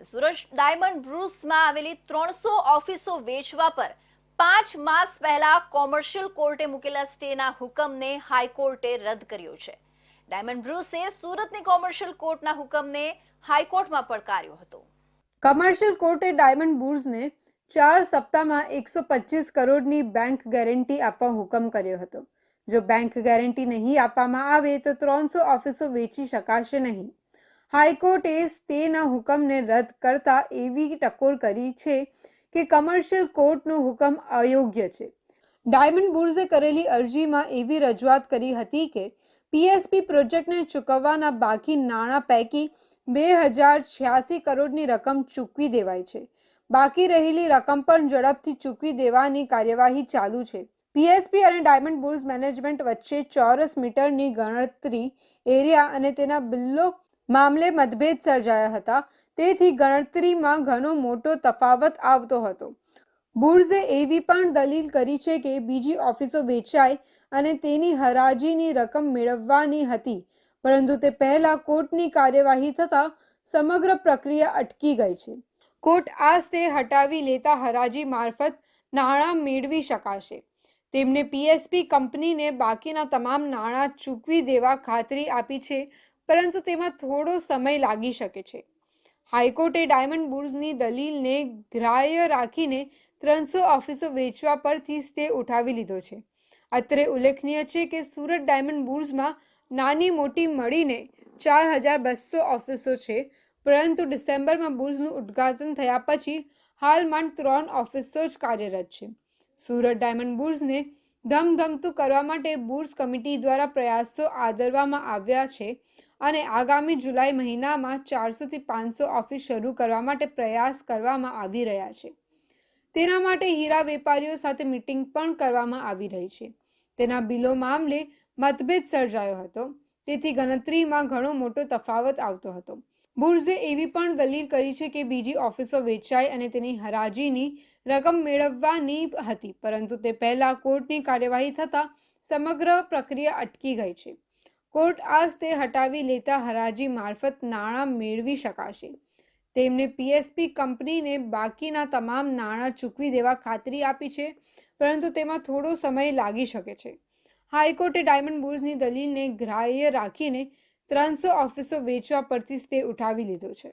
Surat diamond બ્રુસમાં આવેલી ત્રણસો ઓફિસો વેચવા પર પાંચ માસ પહેલા કોમર્શિયલ કોર્ટે મૂકેલા સ્ટેના હુકમને હાઈકોર્ટે રદ કર્યો છે. ડાયમંડ બ્રુસે સુરતની કોમર્શિયલ કોર્ટના હુકમને હાઈકોર્ટમાં પડકાર્યો હતો. કમર્શિયલ કોર્ટે ડાયમંડ બુર્સને ચાર સપ્તાહમાં એકસો પચીસ કરોડની બેંક ગેરંટી આપવા હુકમ કર્યો હતો. જો બેંક ગેરંટી નહીં આપવામાં આવે તો ત્રણસો ઓફિસો વેચી શકાશે નહીં. હાઈકોર્ટે સ્ટેના હુકમને રદ કરતા એવી ટકોર કરી છે કે કમર્શિયલ કોર્ટનો હુકમ અયોગ્ય છે. ડાયમંડ બુર્ઝે કરેલી અરજીમાં એવી રજૂઆત કરી હતી કે પીએસપી પ્રોજેક્ટને ચૂકવવાના બાકી નાણાં પૈકી બે હજાર છ્યાસી કરોડની રકમ ચૂકવી દેવાય છે. બાકી રહેલી રકમ પણ ઝડપથી ચૂકવી દેવાની કાર્યવાહી ચાલુ છે. પીએસપી અને ડાયમંડ બુર્સ મેનેજમેન્ટ વચ્ચે ચોરસ મીટરની ગણતરી એરિયા અને તેના બિલ્લો મામલે મતભેદ સર્જાયા હતા. તેથી ગણતરીમાં ઘણો મોટો તફાવત આવતો હતો. બુર્ઝે એવી પણ દલીલ કરી છે કે બીજી ઓફિસો વેચાય અને તેની હરાજીની રકમ મેળવવાની હતી. પરંતુ તે પહેલા કોર્ટની કાર્યવાહી થતાં સમગ્ર પ્રક્રિયા અટકી ગઈ છે. કોર્ટ આ સ્ટે હટાવી લેતા હરાજી મારફત નાણાં મેળવી શકાશે. તેમણે પીએસપી કંપનીને બાકીના તમામ નાણાં ચૂકવી દેવા ખાતરી આપી છે પરંતુ તેમાં થોડો સમય લાગી શકે છે. હાઈકોર્ટે ડાયમંડ બુર્સની દલીલને ગ્રાહ્ય રાખીને ત્રણસો ઓફિસો વેચવા પરથી સ્ટે ઉઠાવી લીધો છે. અત્રે ઉલ્લેખનીય છે કે સુરત ડાયમંડ બુર્સમાં નાની મોટી મળીને ચાર હજાર બસો ઓફિસો છે, પરંતુ ડિસેમ્બરમાં બુર્સનું ઉદ્ઘાટન થયા પછી હાલમાં ત્રણ ઓફિસો જ કાર્યરત છે. સુરત ડાયમંડ બુર્સને ધમધમતું કરવા માટે બુર્સ કમિટી દ્વારા પ્રયાસો આદરવામાં આવ્યા છે. અને આગામી જુલાઈ મહિનામાં ચારસોથી પાંચસો ઓફિસ શરૂ કરવા માટે પ્રયાસ કરવામાં આવી રહ્યા છે. તેના માટે હીરા વેપારીઓ સાથે મીટિંગ પણ કરવામાં આવી રહી છે. તેના બિલો મામલે મતભેદ સર્જાયો હતો. તેથી ગણતરીમાં ઘણો મોટો તફાવત આવતો હતો. બુર્ઝે એવી પણ દલીલ કરી છે કે બીજી ઓફિસો વેચાય અને તેની હરાજીની રકમ મેળવવાની હતી, પરંતુ તે પહેલાં કોર્ટની કાર્યવાહી થતાં સમગ્ર પ્રક્રિયા અટકી ગઈ છે. કોર્ટ આજ તે હટાવી લેતા હરાજી મારફત નાણાં મેળવી શકાશે. તેમણે પીએસપી કંપનીને બાકીના તમામ નાણાં ચૂકવી દેવા ખાતરી આપી છે, પરંતુ તેમાં થોડો સમય લાગી શકે છે. હાઈકોર્ટે ડાયમંડ બુર્સની દલીલને ગ્રાહ્ય રાખીને ત્રણસો ઓફિસો વેચવા પરથી તે ઉઠાવી લીધો છે.